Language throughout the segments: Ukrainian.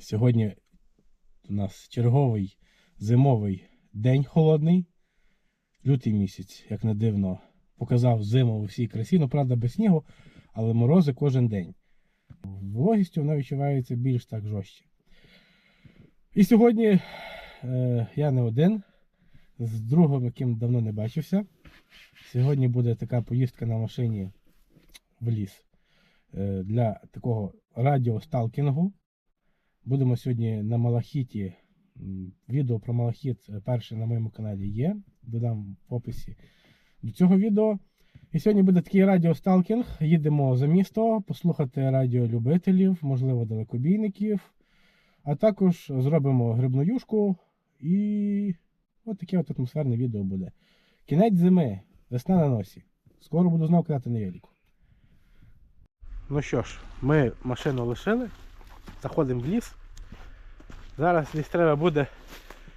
Сьогодні у нас черговий зимовий день холодний. Лютий місяць, як не дивно, показав зиму у всій красі. Ну, правда, без снігу, але морози кожен день. Вологістю вона відчувається більш так жорстче. І сьогодні е, я не один з другом, яким давно не бачився. Сьогодні буде така поїздка на машині в ліс е, для такого радіосталкінгу. Будемо сьогодні на Малахіті. Відео про Малахіт е, перше на моєму каналі є. Додам в описі до цього відео. І сьогодні буде такий радіосталкінг. Їдемо за місто послухати радіолюбителів, можливо, далекобійників. А також зробимо грибну юшку і от таке от атмосферне відео буде. Кінець зими, весна на носі. Скоро буду знову кидати на велику. Ну що ж, ми машину лишили, заходимо в ліс. Зараз десь треба буде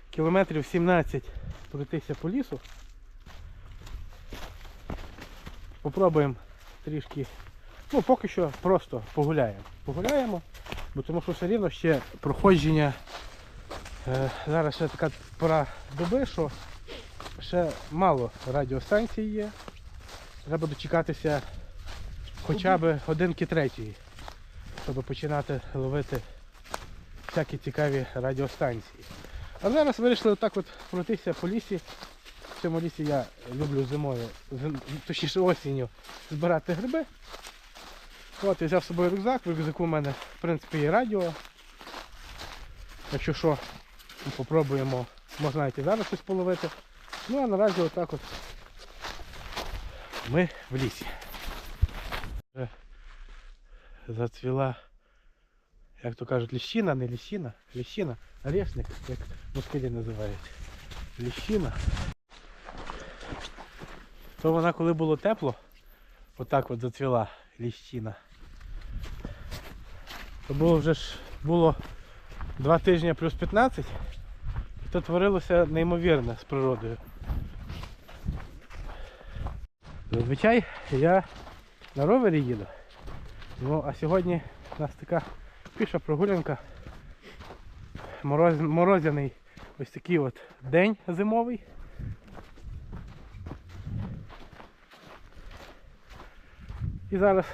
кілометрів 17 пройтися по лісу. Попробуємо трішки, ну поки що просто погуляємо. Погуляємо, бо тому що все рівно ще проходження. Е, зараз ще така пора доби, що ще мало радіостанцій є. Треба дочекатися хоча б годинки третьої, щоб починати ловити всякі цікаві радіостанції. А зараз вирішили отак от пройтися по лісі. В цьому лісі я люблю зимою, зим- точніше осінню, збирати гриби. От, я взяв з собою рюкзак, в рюкзаку у мене в принципі є радіо. Якщо що, ми попробуємо, можна і зараз щось половити. Ну а наразі отак от ми в лісі. Зацвіла, як то кажуть, ліщина, не ліщина, ліщина, орешник, як москалі називають. Ліщина. То вона коли було тепло, отак от зацвіла ліщина. То було вже ж було два тижні плюс 15, і то творилося неймовірне з природою. Зазвичай я на ровері їду. Ну, а сьогодні у нас така піша прогулянка. Мороз, морозяний ось такий от день зимовий. І зараз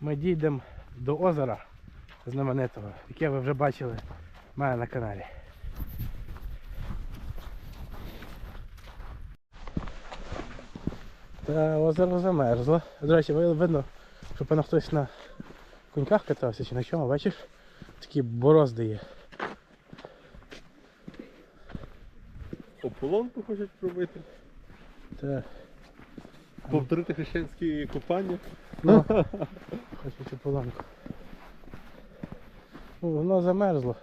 ми дійдемо до озера знаменитого, яке ви вже бачили в мене на каналі. Та озеро замерзло. До речі, видно, що певно хтось на коньках катався чи на чому, бачиш? Такі борозди є. Ополонку хочуть пробити. Та, Повторити хрещенські купання. ну, хочу цю полонку. Ну, воно замерзло.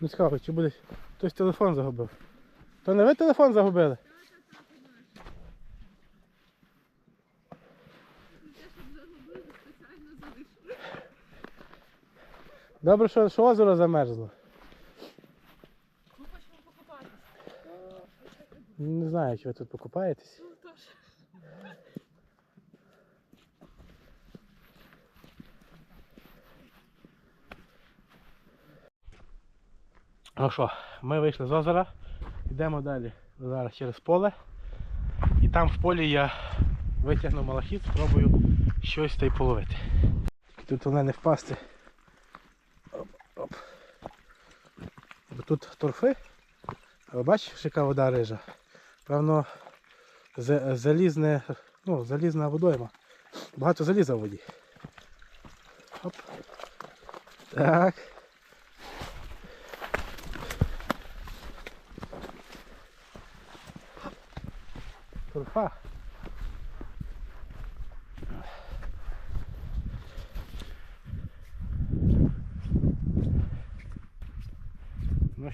Ну цікаво, чи буде хтось телефон загубив. То не ви телефон загубили? Добре, що, що озеро замерзло. Ну, хочемо покупатися. Не знаю, чи ви тут покупаєтесь. Ну, тож. Ну що, ми вийшли з озера, йдемо далі зараз через поле. І там в полі я витягну малахіт, спробую щось та й половити. Тут вона не впасти. Оп, оп. Бо тут торфи. А бачиш, яка вода рижа? Певно, залізне, ну, залізна водойма. Багато заліза в воді. Оп. Так. Торфа.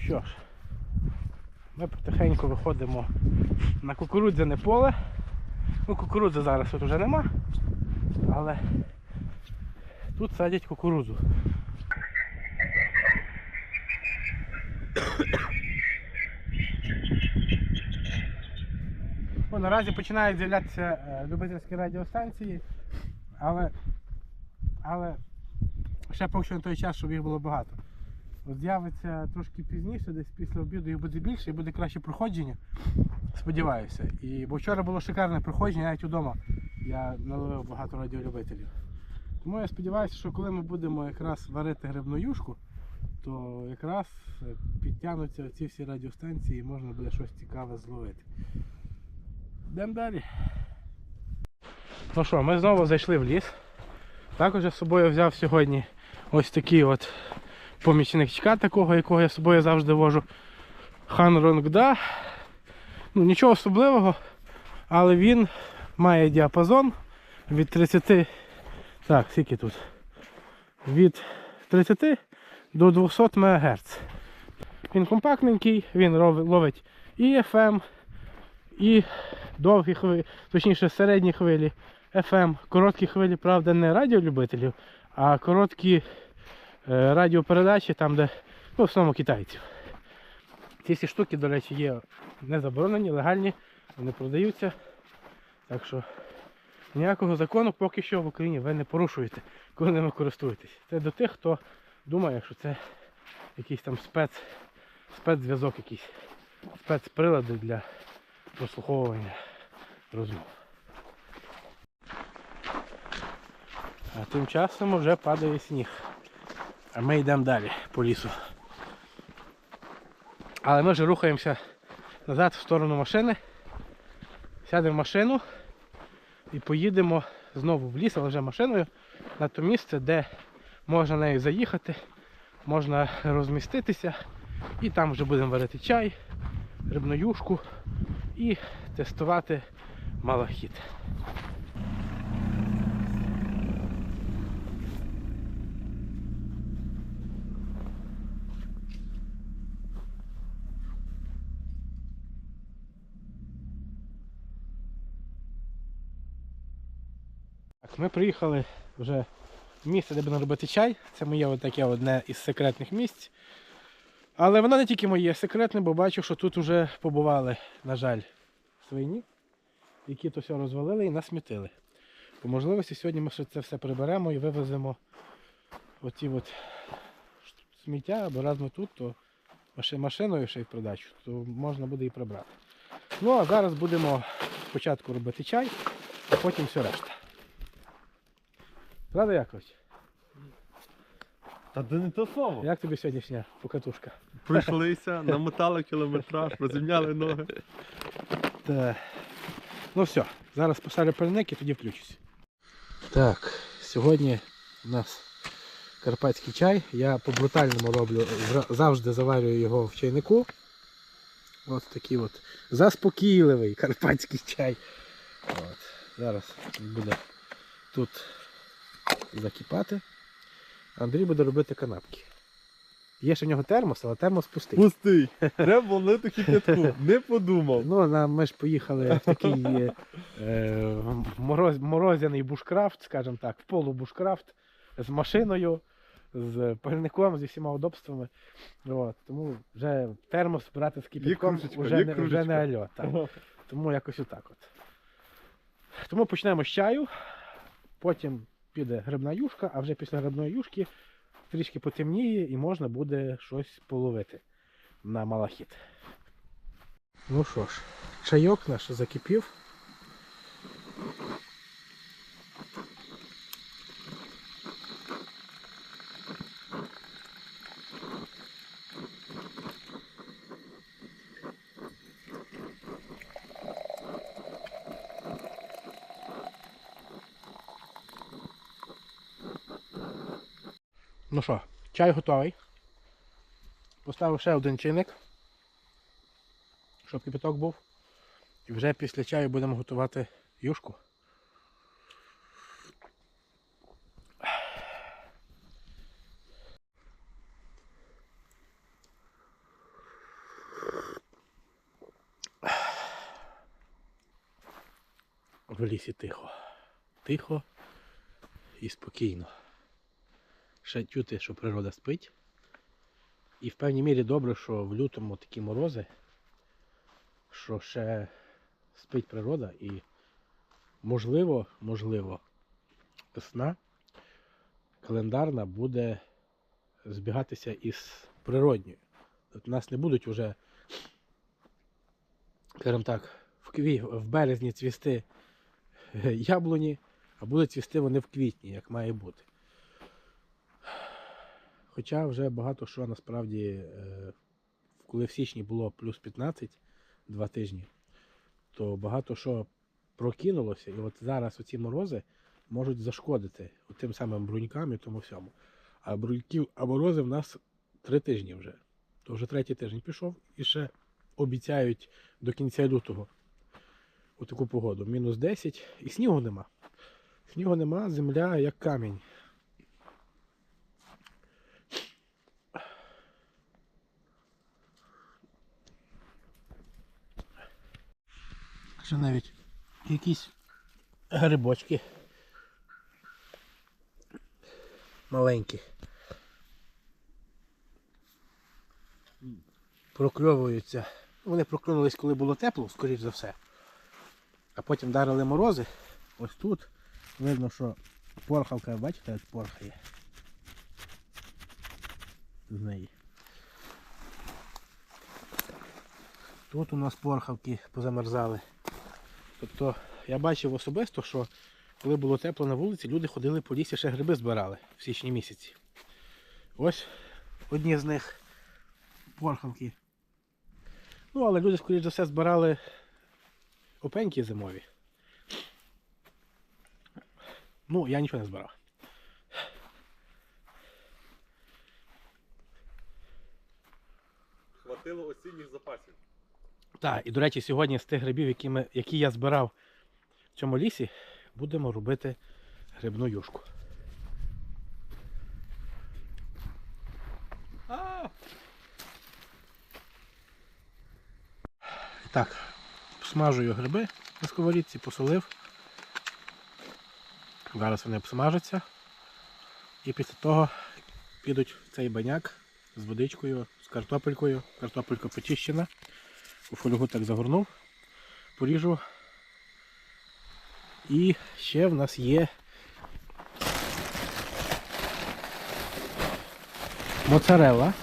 Що ж, ми потихеньку виходимо на кукурудзяне поле. Ну, кукурудзи зараз тут вже нема, але тут садять кукурудзу. Ну, наразі починають з'являтися е, любительські радіостанції, але, але Ще поки що на той час, щоб їх було багато. З'явиться трошки пізніше, десь після обіду їх буде більше і буде краще проходження. Сподіваюся. І, бо вчора було шикарне проходження, навіть удома я наловив багато радіолюбителів. Тому я сподіваюся, що коли ми будемо якраз варити грибну юшку, то якраз е, підтягнуться ці всі радіостанції і можна буде щось цікаве зловити. Йдемо далі. Ну що, ми знову зайшли в ліс. Також я з собою взяв сьогодні ось такий от помічничка такого, якого я з собою завжди вожу. Хан Ронгда. Ну, нічого особливого, але він має діапазон від 30. Так, скільки тут? Від 30 до 200 МГц. Він компактненький, він ловить і FM, і довгі хвилі, точніше середні хвилі, FM, короткі хвилі, правда, не радіолюбителів, а короткі радіопередачі, там, де ну, в основному китайців. Ці всі штуки, до речі, є не заборонені, легальні, вони продаються. Так що ніякого закону поки що в Україні ви не порушуєте, коли ними користуєтесь. Це до тих, хто думає, що це якийсь там спец, спецзв'язок якийсь, спецприлади для прослуховування розмов. А тим часом вже падає сніг. А ми йдемо далі по лісу. Але ми вже рухаємося назад в сторону машини. Сядемо в машину і поїдемо знову в ліс, але вже машиною на то місце, де можна нею заїхати, можна розміститися. І там вже будемо варити чай, рибну юшку і тестувати малахіт. Ми приїхали вже в місце, де будемо робити чай. Це моє от таке одне із секретних місць. Але воно не тільки моє секретне, бо бачу, що тут вже побували, на жаль, свині, які то все розвалили і насмітили. По можливості сьогодні ми це все приберемо і вивеземо оці от сміття, або раз ми тут, то машиною ще й в продачу, то можна буде і прибрати. Ну а зараз будемо спочатку робити чай, а потім все решта. Правда, Якович? Та де не то слово. Як тобі сьогоднішня покатушка? Пройшлися, намотали кілометраж, розімняли ноги. Та... Ну все, зараз посалю пальник і тоді включусь. Так, сьогодні у нас карпатський чай. Я по брутальному роблю, завжди заварюю його в чайнику. Ось такий от заспокійливий карпатський чай. От. Зараз буде тут закипати. Андрій буде робити канапки. Є ще в нього термос, але термос пустий. Пустий. Треба було налити кип'ятку. Не подумав. Ну, на, ми ж поїхали в такий е, е, мороз, морозяний бушкрафт, скажімо так, в полубушкрафт з машиною, з пальником, зі всіма удобствами. От, тому вже термос брати з кипятком кружечка, вже, є не, вже кружечка. не альо. Так. Тому якось отак от. Тому почнемо з чаю, потім піде грибна юшка, а вже після грибної юшки трішки потемніє і можна буде щось половити на малахіт. Ну що ж, чайок наш закипів. Ну що, чай готовий. Поставив ще один чайник, щоб кипяток був. І вже після чаю будемо готувати юшку. В лісі тихо. Тихо і спокійно. Ще чути, що природа спить. І в певній мірі добре, що в лютому такі морози, що ще спить природа і можливо, можливо, весна календарна буде збігатися із природньою. Тобто нас не будуть вже, скажімо так, в, кві, в березні цвісти е, яблуні, а будуть цвісти вони в квітні, як має бути. Хоча вже багато що насправді, е, коли в січні було плюс 15 два тижні, то багато що прокинулося, і от зараз оці морози можуть зашкодити тим самим брунькам і тому всьому. А бруньків, а морози в нас три тижні вже. То вже третій тиждень пішов і ще обіцяють до кінця лютого у таку погоду. Мінус 10 і снігу нема. Снігу нема, земля як камінь. Ще навіть якісь грибочки маленькі. Прокльовуються. Вони проклюнулись, коли було тепло, скоріш за все. А потім вдарили морози. Ось тут видно, що порхавка, бачите, як порхає. З неї. Тут у нас порхавки позамерзали. Тобто я бачив особисто, що коли було тепло на вулиці, люди ходили по лісі ще гриби збирали в січні місяці. Ось одні з них порхавки. Ну, але люди, скоріш за все, збирали опеньки зимові. Ну, я нічого не збирав. Хватило осінніх запасів. Так, і до речі, сьогодні з тих грибів, які, ми, які я збирав в цьому лісі, будемо робити грибну юшку. А, Так, смажую гриби на сковорідці, посолив. Зараз вони обсмажаться. І після того підуть в цей баняк з водичкою, з картопелькою. Картопелька почищена. У фольгу так загорнув, поріжу. І ще в нас є моцарелла.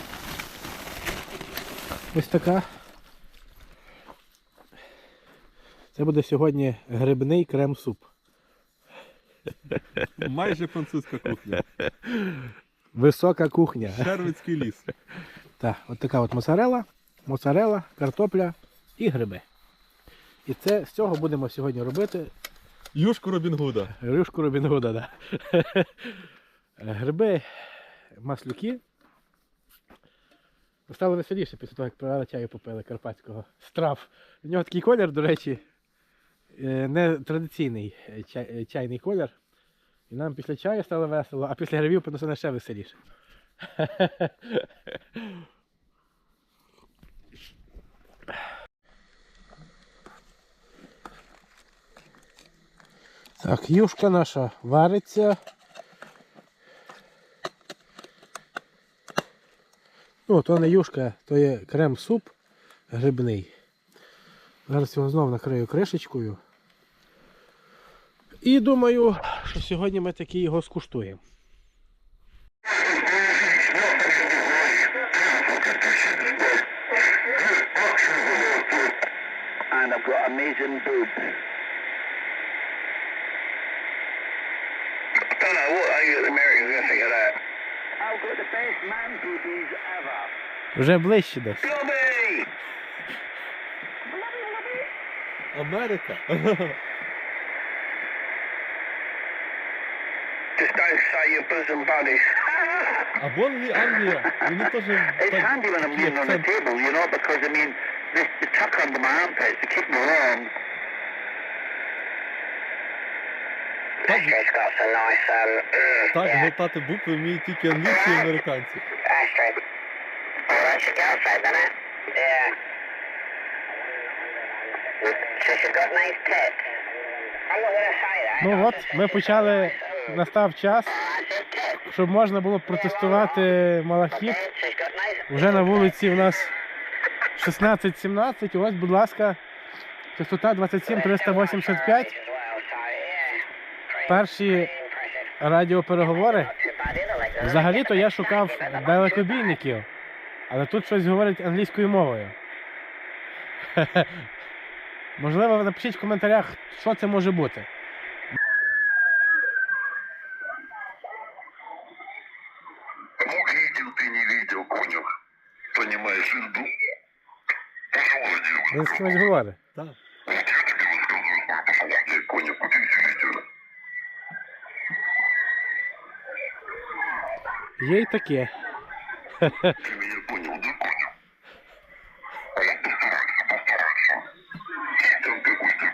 Ось така. Це буде сьогодні грибний крем-суп. майже французька кухня. Висока кухня. Шервицький ліс. Так, от така от моцарела, моцарела, картопля і гриби. І це з цього будемо сьогодні робити Юшку Робін Гуда. рюшку Робін Да. Гриби, маслюки. Стало веселіше після того, як провели чаю попили карпатського страв. У нього такий колір, до речі, е, не традиційний е, чай- е, чайний колір. І нам після чаю стало весело, а після грибів понесли ще веселіше. Так, юшка наша вариться. Ну, то не юшка, то є крем-суп грибний. Зараз його знову накрию кришечкою. І думаю, що сьогодні ми таки його скуштуємо. and I've got amazing boobs. don't know what I think the Americans are going to think of that. I've got the best man boobies ever. Вже ближче десь. Blobby! Америка. Just don't say your bosom buddies. Або Англія, Англія. Вони теж It's так handy when I'm такий kneeling on the акцент. table, you know, because I mean, the, the tuck under my armpits to keep me warm. Так, um, так глотати букви вміють тільки англійці і американці. Oh. Ну от, ми почали, настав час, щоб можна було протестувати малахіт. Вже на вулиці в нас 16-17. Ось, будь ласка, частота 27-385. Перші радіопереговори Взагалі-то я шукав далекобійників, але тут щось говорять англійською мовою. Можливо, напишіть в коментарях, що це може бути. Він з кимось говорить. Вот Є й таке. Ты меня понял, да, конюх? А вот постарайся, постарайся. Там какой-то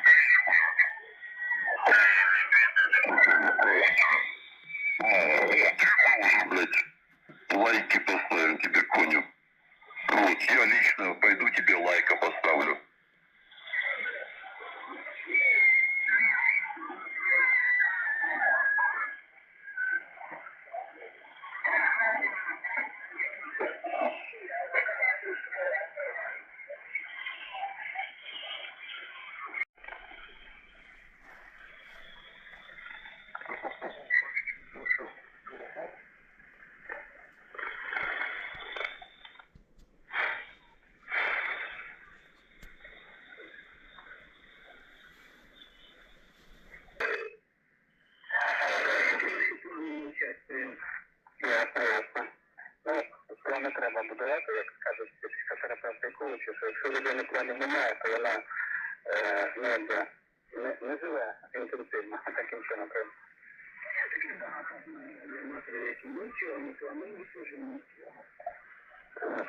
уже, блядь, лайки поставим тебе, коню. Вот, я лично пойду тебе лайка поставлю. Ясно, ясно. Ну, це не треба будувати, як кажуть психотерапевти і коучі, що якщо людини плану немає, то вона е, ну, якби, не, не живе інтенсивно, а таким чином не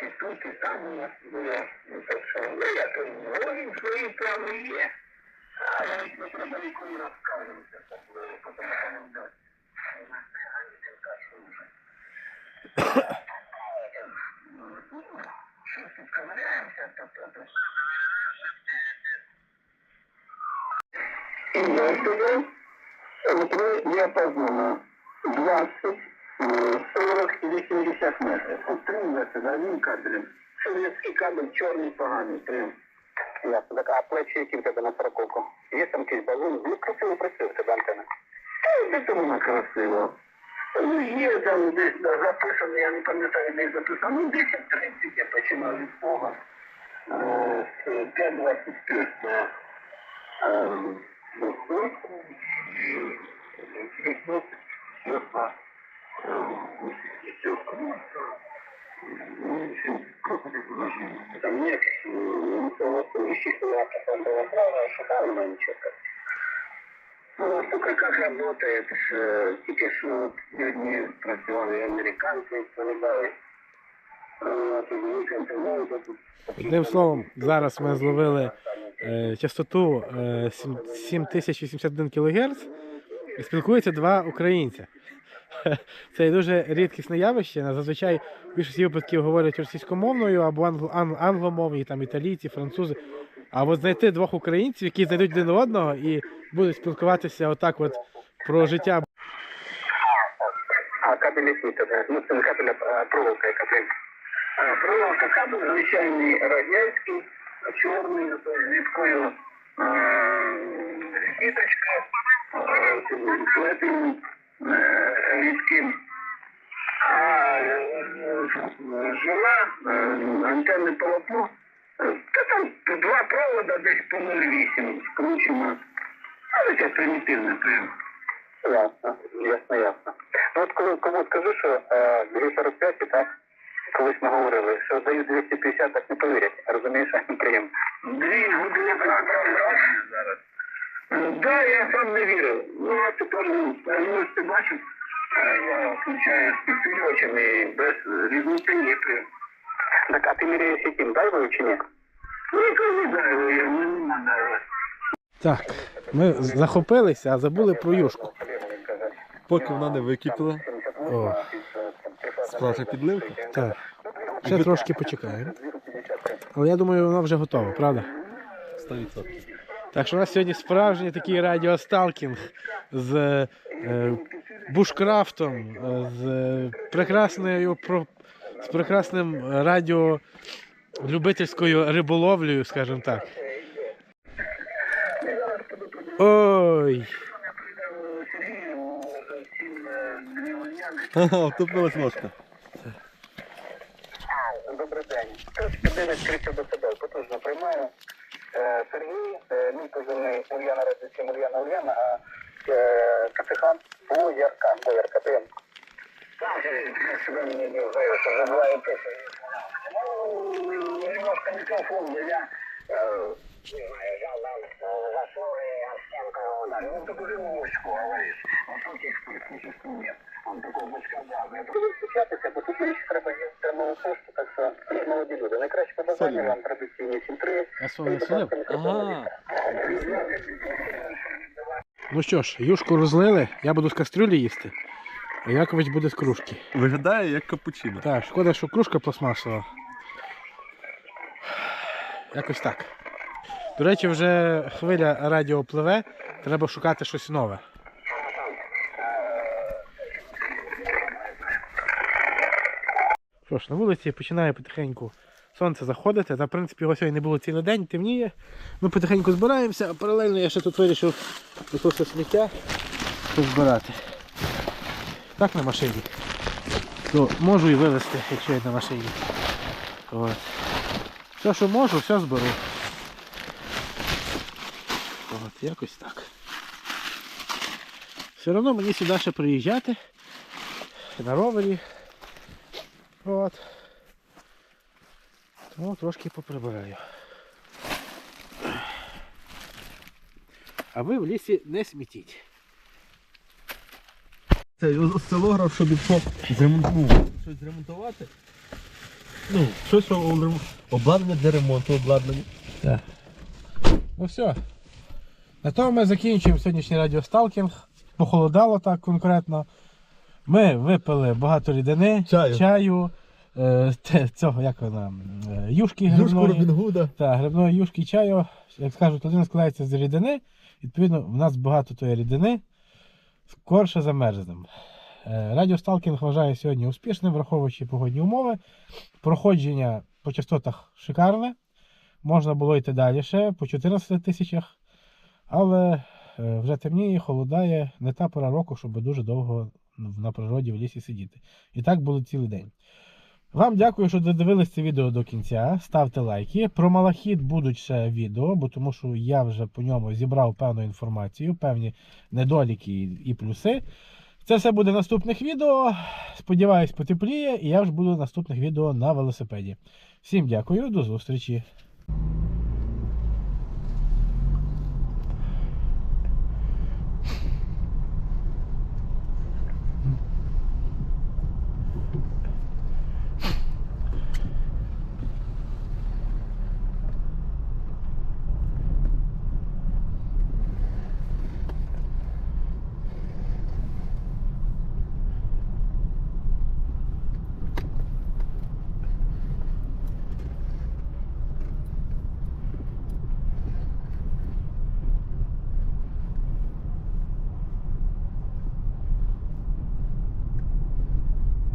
і тут, і там у нас було. Ну, так що, ну, я то говорю, свої плани є. Але не треба нікому розказувати, особливо, тому що не вдасться. И методы в диапазону 20, э, 40 и 80 метрів. От три методи, один кабель. Совєтський кабель чорний поганий, три. Ясно. Так, а плечі які тебе на парковку? Є там якийсь балон? Ну, красиво працює в тебе антенна. Та там вона красиво? Ну, є там десь да, записано, я не пам'ятаю, де записано. Ну, 10.30 я починав від того. Е, з 5.25 до ем, там нет голосующих, я посмотрел право, шукал, но ничего. Ну, сука, как работает, тільки що сьогодні працювали американці, тут- Одним словом, зараз ми зловили е, частоту е, сім- 7081 кГц і спілкуються два українця. Це дуже рідкісне явище. Зазвичай в більшості випадків говорять російськомовною або англо- ан- англомовні, там італійці, французи. А от знайти двох українців, які знайдуть один одного і будуть спілкуватися отак от про життя. А кабель тебе? Ну, це кабель, проволока. А, проволока кабель звичайний радянський, чорний, з рідкою сіточкою, рідким. А жила, е, антенне полотно, та там два провода десь по 0,8 скручено. Але це примітивне прямо. Ясно, ясно, ясно. Ну от коли кому скажу, що е, 245, так, колись ми говорили, що даю 250, так не повірять. Розумієш, приємно. Дві години. Да, я сам не вірив. Ну, а тепер, ну, ти бачиш, е, я включаю з спостерігачами без різниці є. Так, а ти міряєш яким, дайвою чи ні? Ну, не дайвою, я не дайвою. Так, ми захопилися, а забули про юшку. Поки вона не википіла, О, справжня підливка. так. Ще трошки почекаємо. Але я думаю, вона вже готова, правда? 100%. Так що у нас сьогодні справжній такий радіосталкінг з е, бушкрафтом, е, з е, прекрасною з прекрасним радіо любительською риболовлею, скажімо так. Ой, Ага, втопилась ложка. Добрий день. Тож піде до себе. Потужно приймаю. Е, Сергій, е, мій позивний Ульяна Радицький, Ульяна Ульяна, а е, капітан Боярка. Боярка. Так, себе мені не знаю, що називає пише. Ну, немножко мікрофон, бо я не знаю, нам засури, а стенка ударив. Ну, уже мушку говориш. А тут їх спискних інструмент. Он такой бочкообразний. Я тут спечатися, бо тут річ треба термову пошту, так що молоді люди. Найкраще побажання вам традиційні 7-3. А своє судив? Ну що ж, юшку розлили, я буду з кастрюлі їсти, а Якович буде з кружки. Виглядає як капучино. Так, шкода, що кружка пластмасова. Якось так. До речі, вже хвиля радіо пливе, треба шукати щось нове. Що ж, на вулиці починає потихеньку сонце заходити. Та, в принципі, його сьогодні не було цілий день, темніє. Ми потихеньку збираємося, а паралельно я ще тут вирішив все сміття збирати. Так на машині то можу і вивезти, якщо я на машині. От. Все, що можу, все зберу. От, якось так. Все одно мені сюди ще приїжджати на ровері. От. Тому трошки поприбираю. А ви в лісі не смітіть. Це осцилограф, щоб якщо зремонтувати. Щось зремонтувати. Ну, щось обладнання для ремонту, обладнання. Так. Ну все. На тому ми закінчуємо сьогоднішній радіосталкінг. Похолодало так конкретно. Ми випили багато рідини, Чаю. чаю е, те- цього, як вона, е, юшки Юшку грибної. Робін Гуда. Так, грибної юшки і чаю, як кажуть, один складається з рідини. Відповідно, в нас багато тої рідини. Скорше замерзнемо. Е, Радіосталкінг вважаю сьогодні успішним, враховуючи погодні умови. Проходження по частотах шикарне. Можна було йти далі ще по 14 тисячах. Але е, вже темніє, холодає, не та пора року, щоб дуже довго на природі в лісі сидіти. І так було цілий день. Вам дякую, що додивились це відео до кінця. Ставте лайки. Про малахіт будуть ще відео, бо тому що я вже по ньому зібрав певну інформацію, певні недоліки і- плюси. Це все буде в наступних відео. Сподіваюсь, потепліє, і я вже буду в наступних відео на велосипеді. Всім дякую, до зустрічі.